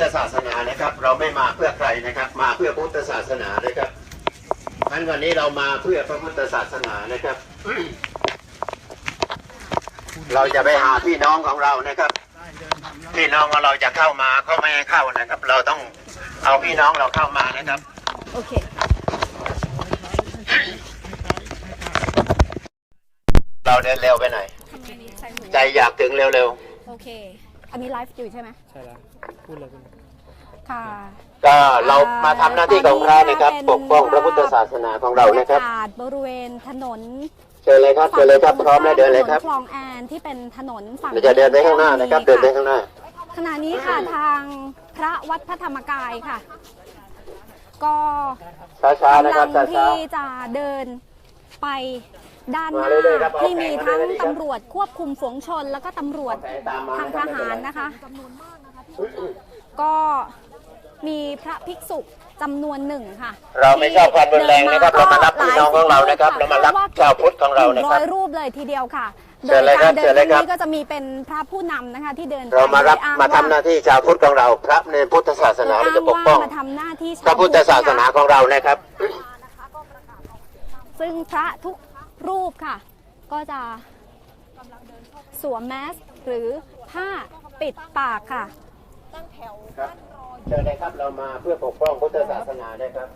ธศาสนานะครับ เราไม่มาเพื่อใครนะครับ มาเพื่อพุทธศาสนานะครับงั้นวันนี้เรามาเพื่อพระพุทธศาสนานะครับ เราจะไปหาพี่น้องของเรานะครับพี่น้องของเราจะเข้ามาเขาไม่ให้เข้านะครับ เราต้องเอาพี่น้องเราเข้ามานะครับโอเคเราเดินเร็วไปหน่อย ใจอยากถึงเร็วโอเค อันนี้ไลฟ์อยู่ใช่ไหม ใช่แล้ว พูดเลยคุณค่ะๆก็เรามาทำหน้าที่ของพระนะครับ ปกป้องพระพุทธศาสนาของเรานะครับ บยกาศบริเวณถนนเชิญเลยครับเชิญเลยครับพร้อมแล้วเดินเลยครับถนนคลองแอนที่เป็นถนนฝั่งเราจะเดินไปข้างหน้านะครับ เดินไปข้างหน้า ขณะนี้ค่ะทางพระวัดพระธรรมกายค่ะ ก็ช้าๆนะคกำรัลับงช้า ที่จะเดินไปด้านหน้ามาเรื่อยๆครับที่มีทั้งเอาแผงมาเรื่อยๆครับตำรวจควบคุมฝูงชน แล้วก็ตำรวจๆแผงตามมา ทางนะทครับหารนะคะ ก็มีพระภิกษุจำนวนหนึ่งค่ะเราไม่ชอบความรุนแรงนะครับเรามารับพี่น้องของเรานะครับเรามารับชาวพุทธของเรานะคร้รัอบยรูปเลยทีเดียวค่ะโดเชิญยเลยครักาบรเดิเชิญนเลยครับนี้ก็จะมีเป็นพระผู้นำนะคะที่เดินไปเรามารับโดยอ้งมาทำหน้าที่ชาวพุทธของเรา พระในพุทธศาสนาโดยเราอ้างจะปกป้องว่ามาทำหน้าที่พระพุทธศาสนาของเรานะครับ ซึ่งพระทุกรูปค่ะ ก็จะสวมแมสหรือผ้าปิดปากค่ะ ครับเชิญเลยครับเรามาเพื่อปกป้องพุทธศาสนานะครับ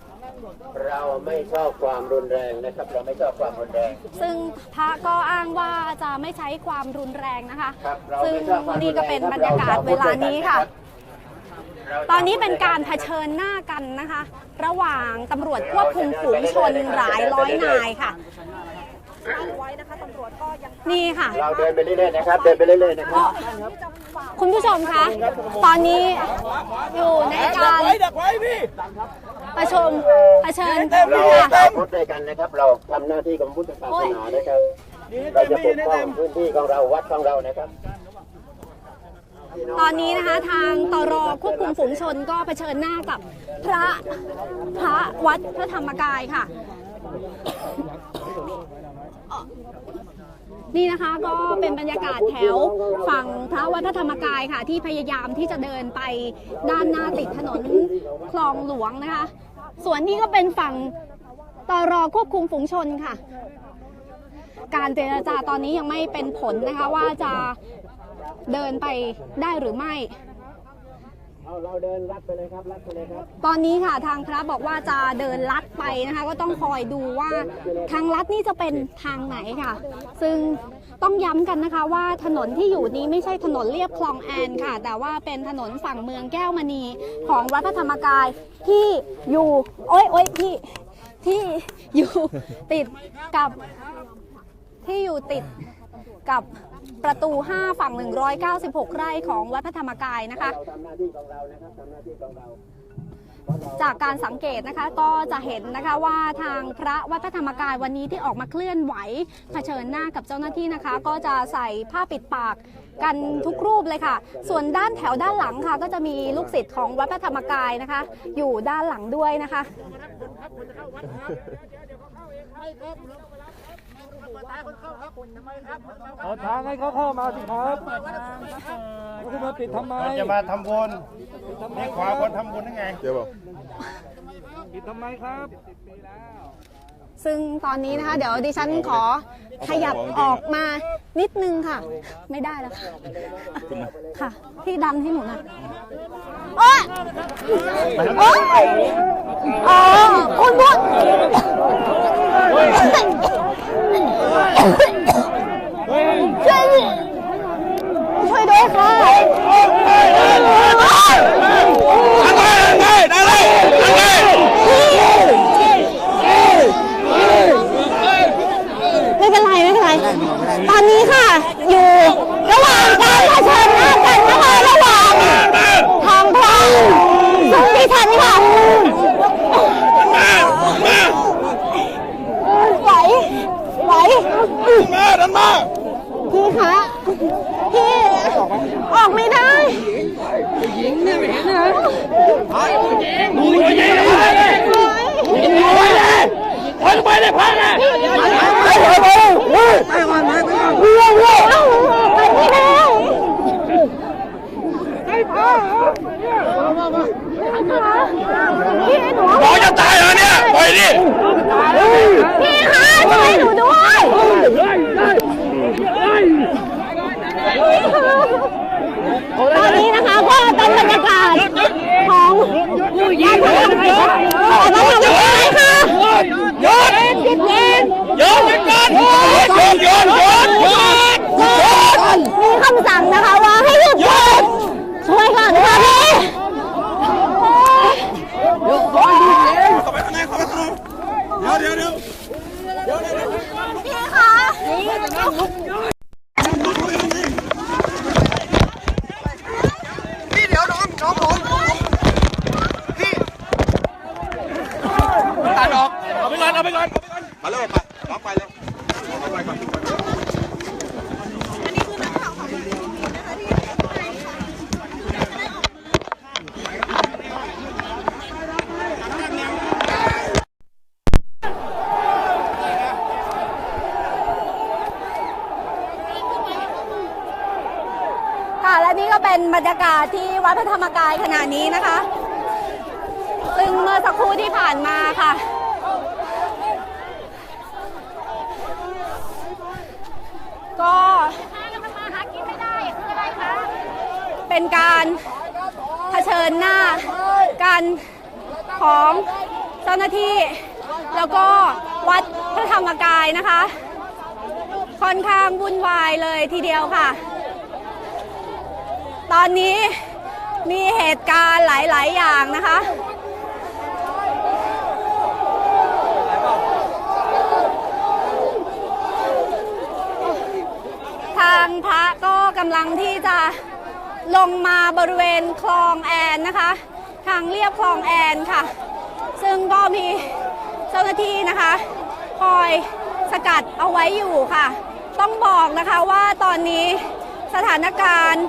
เราไม่ชอบความรุนแรงนะครับ เราไม่ชอบความรุนแรง ซึ่งพระก็อ้างว่าจะไม่ใช้ความรุนแรงนะคะ ครับเราซึ่งไม่ชอบความรุนแรงนี่ก็เป็นบรรยากาศเวลานี้ค่ะเราตอนนี้เป็นการเผชิญหน้ากันนะคะ ระหว่างตำรวจควบคุมฝูงชนหลายร้อยนายค่ะ นี่ค่ะ เราเดินไปเรื่อยๆนะครับ เดินไปเรื่อยๆนะครับ คุณผู้ชมคะ ตอนนี้อยู่ในการดักไว้พี่ประชุมเผชิญเราค่ะชาวพุทธด้วยกันนะครับ เราทำหน้าที่ของพุทธศาสนานะครับ เราจะปกป้องพื้นที่ของเราวัดของเรานะครับตอนนี้นะคะทางตรควบคุมฝูงชนก็เผชิญหน้ากับพระพระวัดพระธรรมกายค่ะ นี่นะคะก็เป็นบรรยากาศแถวฝั่งพระวัดธรรมกายค่ะ ที่พยายามที่จะเดินไปด้านหน้าติดถนนคลองหลวงนะคะ ส่วนนี้ก็เป็นฝั่งตรอควบคุมฝูงชนค่ะ การเจรจาตอนนี้ยังไม่เป็นผลนะคะว่าจะเดินไปได้หรือไม่ เอาเราเดินรัดไปเลยครับรัดไปเลยครับตอนนี้ค่ะทางพระบอกว่าจะเดินลัดไปนะคะ ก็ต้องคอยดูว่าทางลัดนี่จะเป็นทางไหนค่ะ ซึ่งต้องย้ำกันนะคะว่าถนนที่อยู่นี้ไม่ใช่ถนนเรียบคลองแอนค่ะ แต่ว่าเป็นถนนฝั่งเมืองแก้วมณีของวัดพระธรรมกายที่อยู่ โอ๊ยโอ๊ยพี่ที่อยู่ติดกับที่อยู่ติดกับ ประตู 5 ฝั่ง 196 ไร่ของวัดพระธรรมกายนะคะเราทำหน้าที่ของเรานะครับทำหน้าที่ของเราจากการสังเกตนะคะก็จะเห็นนะคะว่าทางพระวัดพระธรรมกายวันนี้ที่ออกมาเคลื่อนไหวเผชิญหน้ากับเจ้าหน้าที่นะคะ ก็จะใส่ผ้าปิดปากกันทุกรูปเลยค่ะ ส่วนด้านแถวด้านหลังค่ะ ก็จะมีลูกศิษย์ของวัดพระธรรมกายนะคะ อยู่ด้านหลังด้วยนะคะ เอาทางให้เขาเข้ามาสิครับคุณมาปิดทำไมจะมาทำบุญนี่ขวาคนทำบุญยังไงปิดทำไมครับซึ่งตอนนี้นะคะ เดี๋ยวดิฉันขอขยับออกมานิดนึงค่ะ ไม่ได้แล้วค่ะค่ะพี่ดันให้หนูหนะโอ๊ยโอ๊ยอ๋อคุณพูด 咳咳 นมาพี่คะพี่ออกไม่ได้ยิงเนี่ยไม่เห็นนะยิไปได้พวันไหนไปผู้ไอ้พ่อจะตายเหรอเนี่ย ดิพี่คะช่วยหนูด้วยตอนนี้นะคะก็เป็นบรรยากาศของผู้หญิงของเราทำอะไรคะ หยุดหยุดหยุดหยุดก่อนหยุดหยุดหยุดหยุดหยุด มีคำสั่งนะคะว่าให้หยุดหยุดช่วยก่อนค่ะพี่ เข้าไปข้างในเข้าไปข้างในเดี๋ยวเดี๋ยวเดี๋ยว พี่คะ พี่เดี๋ยว น้องน้องผมพี่ตัดออก เอาไปก่อนเอาไปก่อน มาเลยไปล็อกไปเลยล็อกไปก่อน ค่ะและนี่ก็เป็นบรรยากาศที่วัดพระธรรมกายขณะนี้นะคะ ซึ่งเมื่อสักครู่ที่ผ่านมาค่ะ ก็เป็นการเผชิญหน้ากันของเจ้าหน้าที่แล้วก็วัดพระธรรมกายนะคะ ค่อนข้างวุ่นวายเลยทีเดียวค่ะ ตอนนี้ มีเหตุการณ์หลาย ๆ อย่างนะคะ ทางพระก็กำลังที่จะลงมาบริเวณคลองแอนนะคะ ทางเรียบคลองแอนค่ะ ซึ่งก็มีเจ้าหน้าที่นะคะ คอยสกัดเอาไว้อยู่ค่ะ ต้องบอกนะคะว่าตอนนี้สถานการณ์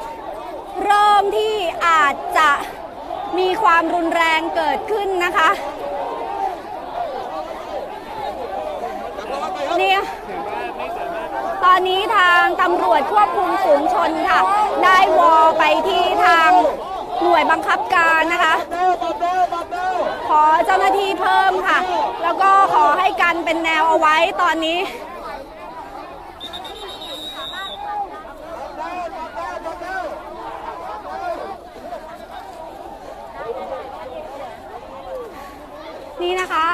เริ่มที่อาจจะมีความรุนแรงเกิดขึ้นนะคะเนี่ยตอนนี้ทางตำรวจควบคุมฝูงชนค่ะ ได้วอไปที่ทางหน่วยบังคับการนะคะ ขอเจ้าหน้าที่เพิ่มค่ะ แล้วก็ขอให้กันเป็นแนวเอาไว้ตอนนี้ นี่นะคะ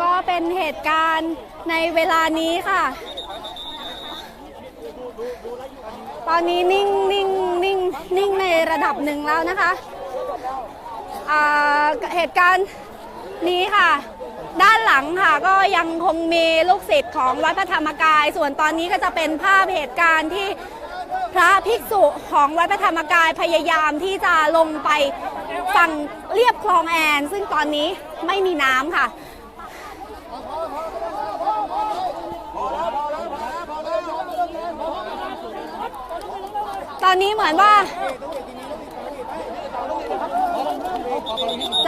ก็เป็นเหตุการณ์ในเวลานี้ค่ะ ตอนนี้นิ่งนิ่งนิ่งนิ่งในระดับหนึ่งแล้วนะคะเหตุการณ์นี้ค่ะ ด้านหลังค่ะก็ยังคงมีลูกศิษย์ของวัดพระธรรมกาย ส่วนตอนนี้ก็จะเป็นภาพเหตุการณ์ที่พระภิกษุของวัดพระธรรมกายพยายามที่จะลงไป ฝั่งเรียบคลองแอน ซึ่งตอนนี้ไม่มีน้ำค่ะ ตอนนี้เหมือนว่า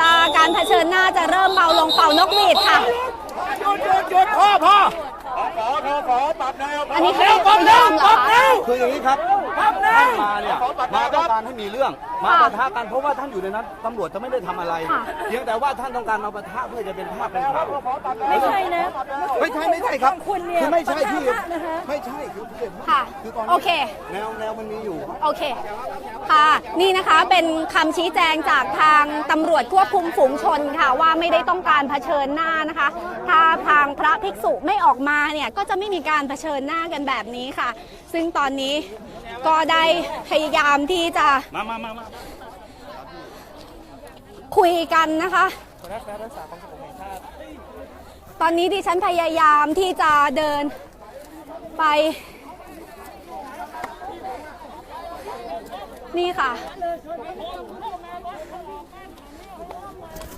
จากการเผชิญหน้าจะเริ่มเบาลงเป่านกหวีดค่ะ หยุดหยุดหยุดพ่อพ่อขอขอขอปรับแนว อันนี้คือปรามเหรอ คะคืออย่างนี้ครับท่านมาเนี่ยมาต้องการให้มีเรื่อง มาค่ะปะทะกันเพราะว่าท่านอยู่ในนั้นตำรวจจะไม่ได้ทำอะไรค่ะเพียงแต่ว่าท่านต้องการมาปะทะเพื่อจะเป็นภาพเป็นข่าวไม่ใช่นะไม่ใช่ไม่ใช่ครับคุณเนี่ยคือไม่ใช่ที่ปะทะนะคะไม่ใช่คือคือค่ะคือตอนโอนี้เคแนวแนวมันมีอยู่โอเค ค่ะนี่นะคะเป็นคำชี้แจงจากทางตำรวจควบคุมฝูงชนค่ะ ว่าไม่ได้ต้องการเผชิญหน้านะคะ ถ้าทางพระภิกษุไม่ออกมาเนี่ยก็จะไม่มีการเผชิญหน้ากันแบบนี้ค่ะ ซึ่งตอนนี้ก็ได้พยายามที่จะมามามาคุยกันนะคะตอนนี้ดิฉันพยายามที่จะเดินไป นี่ค่ะ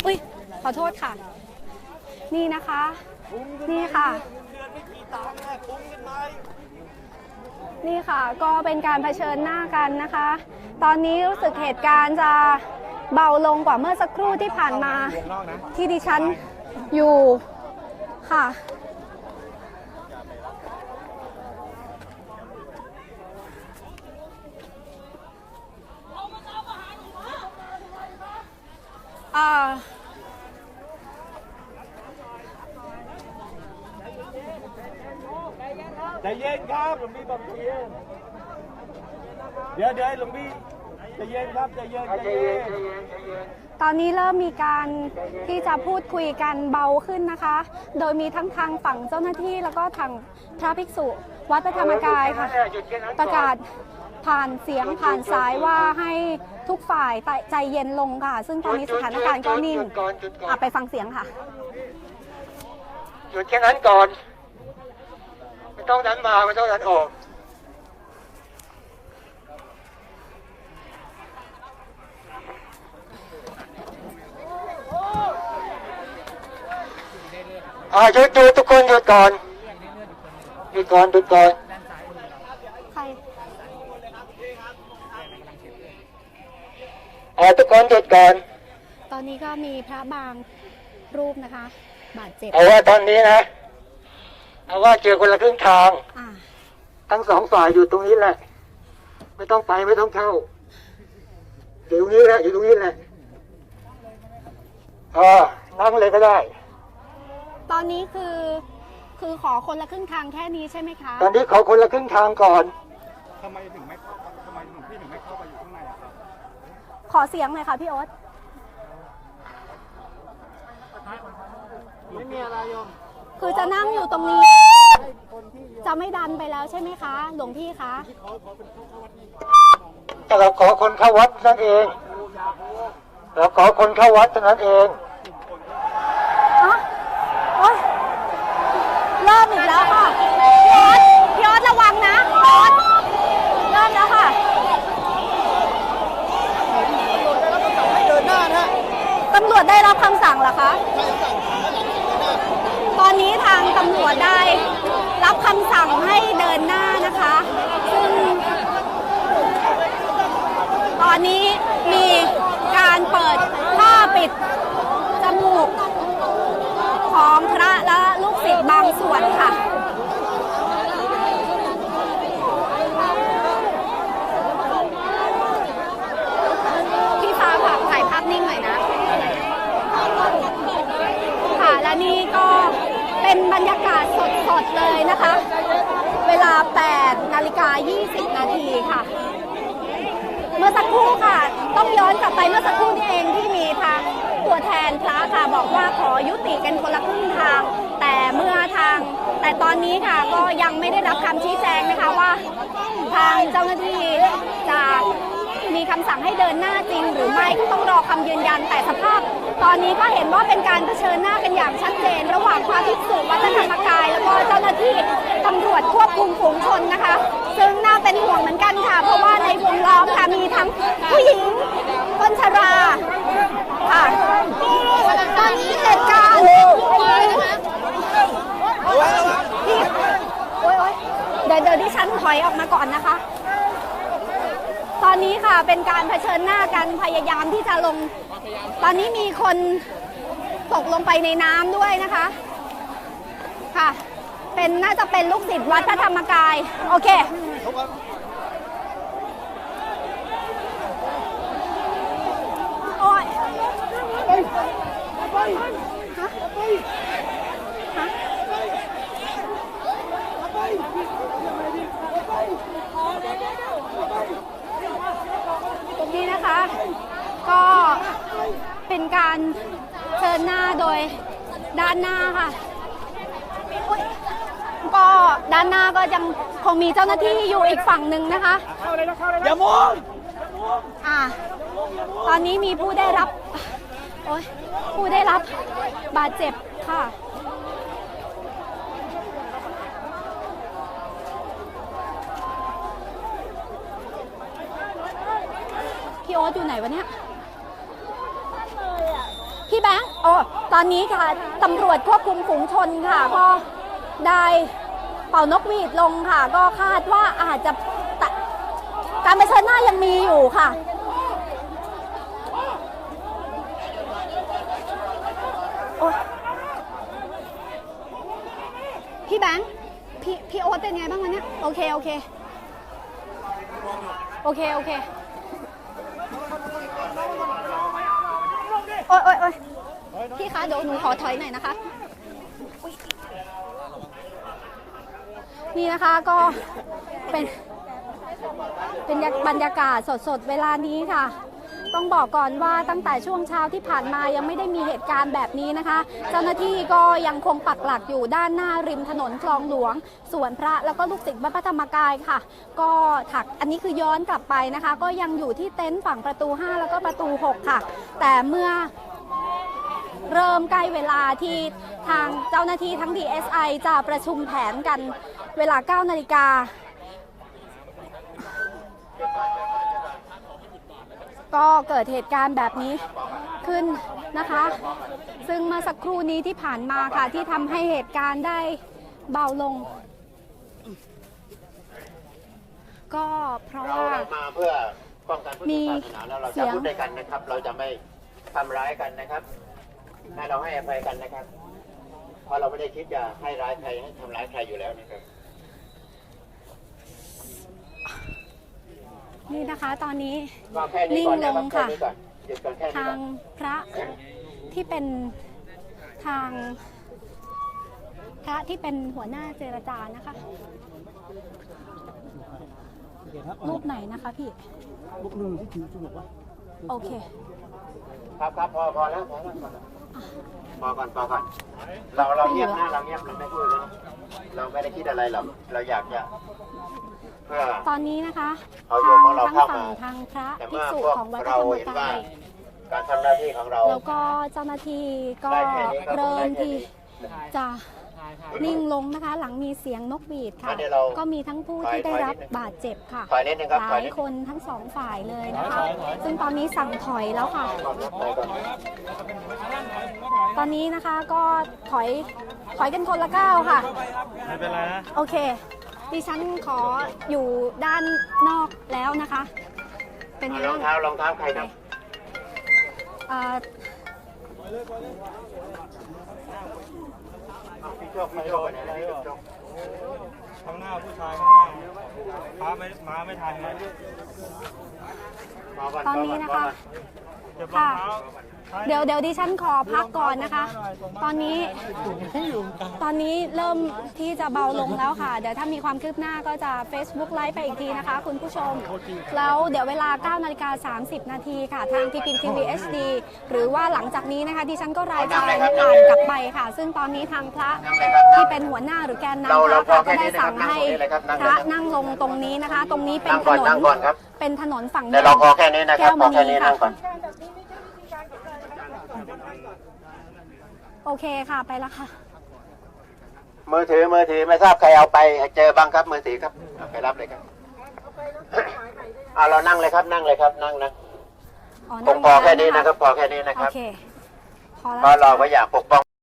อุ้ยขอโทษค่ะ นี่นะคะ นี่ค่ะ นี่ค่ะ ก็เป็นการเผชิญหน้ากันนะคะ ตอนนี้รู้สึกเหตุการณ์จะเบาลงกว่าเมื่อสักครู่ที่ผ่านมา ที่ดิฉันอยู่ค่ะ อ่ใจเย็นครับหลวงพี่บอกใจเย็นเดี๋ยวเดี๋ยวหลวงพี่ใจเย็นครับใจเย็นใจเย็นตอนนี้เริ่มมีการที่จะพูดคุยกันเบาขึ้นนะคะ โดยมีทั้งทางฝั่งเจ้าหน้าที่แล้วก็ทางพระภิกษุ วัดธรรมกายค่ะ ประกาศ ผ่านเสียงผ่านสายว่าให้ทุกฝ่ายใจเย็นลงค่ะ ซึ่งตอนนี้สถานการณ์ก็นิ่งหยุดก่อนหยุดก่อนอะไปฟังเสียงค่ะหยุดแค่นั้นก่อน ไม่ต้องดันมาไม่ต้องดันออกอ่าหยุดหยุดทุกคนหยุดก่อนหยุดก่อนหยุดก่อน ใคร อ่า ทุกคนหยุดก่อนตอนนี้ก็มีพระบางรูปนะคะ บาดเจ็บเอาว่าตอนนี้นะเอาว่าเจอคนละครึ่งทาง อ่าทั้งสองฝ่ายอยู่ตรงนี้แหละ ไม่ต้องไปไม่ต้องเข้าอยู่ตรงนี้แหละอยู่ตรงนี้แหละเออนั่งเลยก็ได้ ตอนนี้คือคือขอคนละครึ่งทางแค่นี้ใช่ไหมคะ ตอนนี้ขอคนละครึ่งทางก่อน ทำไมถึงไม่เข้าทำไมถึงพี่ถึงไม่เข้าไปอยู่ข้างในอะครับ ขอเสียงหน่อยค่ะพี่โอ๊ตไม่มีอะไรโยมคือจะนั่งอยู่ตรงนี้ จะไม่ดันไปแล้วใช่ไหมคะ หลวงพี่คะแต่เราขอคนเข้าวัดนั่นเองเราขอคนเข้าวัดเท่านั้นเองอ๋อโอ๊ยเริ่มอีกแล้วค่ะพี่โอ๊ตพี่โอ๊ตระวังนะพี่โอ๊ตเริ่มแล้วค่ะ ตำรวจได้รับคำสั่งเหรอคะ ตอนนี้ทางตำรวจได้รับคำสั่งให้เดินหน้านะคะ ซึ่ง ตอนนี้มีการเปิดผ้าปิดจมูกของพระและลูกศิษย์บางส่วนค่ะ พี่ฟ้าฝากถ่ายภาพนิ่งหน่อยนะ ค่ะ และนี่ก็เป็นบ รยากาศสดๆเลยนะคะ เวลา 8 นาฬิกา 20 นาทีค่ะ เมื่อสักครู่ค่ะ ต้องย้อนกลับไปเมื่อสักครู่นี้เองที่มีทางตัวแทนพระค่ะบอกว่าขอยุติกันคนละครึ่งทาง แต่เมื่อทาง แต่ตอนนี้ค่ะก็ยังไม่ได้รับคำชี้แจงนะคะว่า ทางเจ้าหน้าที่จะ มีคำสั่งให้เดินหน้าจริง หรือไม่ก็ต้องรอคำยืนยันแต่สภาพ ตอนนี้ก็เห็นว่าเป็นการเผชิญหน้ากันอย่างชัดเจน ระหว่างพระภิกษุวัดธรรมกาย แล้วก็เจ้าหน้าที่ตำรวจควบคุมฝูงชนนะคะ ซึ่งน่าเป็นห่วงเหมือนกันค่ะ เพราะว่าในวงล้อมค่ะมีทั้งผู้หญิงคนชราค่ะตอนนี้เหตุการณ์โอ๊ยโอ๊ยเดี๋ยวเดี๋ยวดิฉันถอยออกมาก่อนนะคะ ตอนนี้ค่ะเป็นการเผชิญหน้ากันพยายามที่จะลง ตอนนี้มีคนตกลงไปในน้ำด้วยนะคะค่ะ เป็นน่าจะเป็นลูกศิษย์วัดพระธรรมกาย โอเคโอ้ยฮะฮะ นี่นะคะ ก็เป็นการเชิญหน้าโดยด้านหน้าค่ะอุ๊ยก็ด้านหน้าก็ยังคงมีเจ้าหน้าที่อยู่อีกฝั่งหนึ่งนะคะอย่ามุงอ่าตอนนี้มีผู้ได้รับโอ้ยผู้ได้รับบาดเจ็บค่ะ พี่โอ๊ตอยู่ไหนวะเนี่ยพี่แบงค์โอ้ตอนนี้ค่ะตำรวจควบคุมฝูงชนค่ะ ก็ได้เป่านกหวีดลงค่ะ ก็คาดว่าอาจจะการเชิญหน้ายังมีอยู่ค่ะพี่แบงค์พี่พี่โอ๊ตเป็นไงบ้างวันเนี้ยโอเค โอเค โอเค โอเค โอ๊ยโอ๊ยโอ๊ยพี่คะเดี๋ยวหนูขอถอยหน่อยนะคะ นี่นะคะก็เป็นเป็นบรรยากาศสดๆ เวลานี้ค่ะ ต้องบอกก่อนว่าตั้งแต่ช่วงเช้าที่ผ่านมายังไม่ได้มีเหตุการณ์แบบนี้นะคะ เจ้าหน้าที่ก็ยังคงปักหลักอยู่ด้านหน้าริมถนนคลองหลวง ส่วนพระแล้วก็ลูกศิษย์วัดพระธรรมกายค่ะ ก็ถักอันนี้คือย้อนกลับไปนะคะ ก็ยังอยู่ที่เต็นท์ฝั่งประตู 5 แล้วก็ประตู 6 ค่ะ แต่เมื่อเริ่มใกล้เวลาที่ทางเจ้าหน้าที่ทั้ง DSI จะประชุมแผนกันเวลา 9 นาฬิกา ก็เกิดเหตุการณ์แบบนี้ขึ้นนะคะ ซึ่งเมื่อสักครู่นี้ที่ผ่านมาค่ะที่ทำให้เหตุการณ์ได้เบาลง ก็เพราะว่ามาเพื่อป้องกันพุทธมีศาสนาแล้วเราเสีจะยงพูดด้วยกันนะครับ เราจะไม่ทำร้ายกันนะครับให้เราให้อภัยกันนะครับเพราะเราไม่ได้คิดจะให้ร้ายใครให้ทำร้ายใครอยู่แล้วนะครับ นี่นะคะตอนนี้ก็แค่นี้ก่อนนะครันิ่บงลงแค่ค่ะนี้ก่อนหยุดก่อนแค่นี้ทาก่องนพระที่เป็นทางพระที่เป็นหัวหน้าเจรจานะคะรูปไหนนะคะพี่บุกหนึ่งที่ถือจุกว่าโอเค ครับครับพอพอแล้วพอแล้วพอแล้วพอก่อนพอก่อนเราเราเงียบนะเราเงียบเราไม่พูดเลยนะ เราไม่ได้คิดอะไรหรอกเราอยากจะเพื่อ ตอนนี้นะคะเอาโยทามงของเราทั้งเข้าฝั่งมาทางพระแต่ภิเมื่กอษุพวกของวัดพระเราธรรมเห็นกาว่ายการทำหน้าที่ของเราแล้วก็เจ้าหน้าที่ก็ได้แค่นี้ครับเริ่มได้แค่ที่นี้ จะ นิ่งลงนะคะ หลังมีเสียงนกหวีดค่ะ อันนี้เราก็มีทั้งผู้ที่ได้รับบาดเจ็บค่ะถอยนิดนึงครับหถอลายยนิดคนทั้งสองฝ่ายเลยนะคะ ซึ่งตอนนี้สั่งถอยแล้วค่ะก่อนถอยก่อนตอนนี้นะคะก็ถอยถอยกันคนละก้าวค่ะ ไม่เป็นไรนะ โอเค ดิฉันขออยู่ด้านนอกแล้วนะคะ เป็นไงรองบ้างเท้ารองเท้าใครครับ เอ่อ พี่โชคพี่โชคไปไหนแล้วพี่โชคข้างหน้าผู้ชายข้างหน้าพาไม่มาไม่ทันเลยมาก่ตอนนี้นะคะเก็บรองเท้า เดี๋ยวเดี๋ยวดิฉันขอพักก่อนนะคะ ตอนนี้ตอนนี้เริ่มที่จะเบาลงแล้วค่ะ เดี๋ยวถ้ามีความคืบหน้าก็จะ Facebook ไลฟ์ไปอีกทีนะคะ คุณผู้ชม แล้วเดี๋ยวเวลา 9 นาฬิกา 30 นาทีค่ะ ทาง p ี t v HD หรือว่าหลังจากนี้นะคะดิฉันก็รายงานผ่านกลับไปค่ะ ซึ่งตอนนี้ทางพระที่เป็นหัวหน้าหรือแกนนำพระค่ะก็ได้สั่งให้พระนั่งลงตรงนี้นะคะ ตรงนี้เป็นนั่งถก่อนนนั่นงก่อนครับเป็นถนนฝั่งเดี๋ยวเราพอแค่นี้นะครับแก้วพมอแค่ณีนี้ค่ะ นั่งก่อน โอเคค่ะไปแล้วค่ะ มือถือมือถือไม่ทราบใครเอาไปเจอบ้างครับมือถือครับเอาไปรับเลยครับเอาเรานั่งเลยครับนั่งเลยครับนั่งนะอ๋อผมพอแค่นี้นะครับพอแค่นี้นะโอครับเคพอแล้ว เพราะเราก็อยากปกป้อง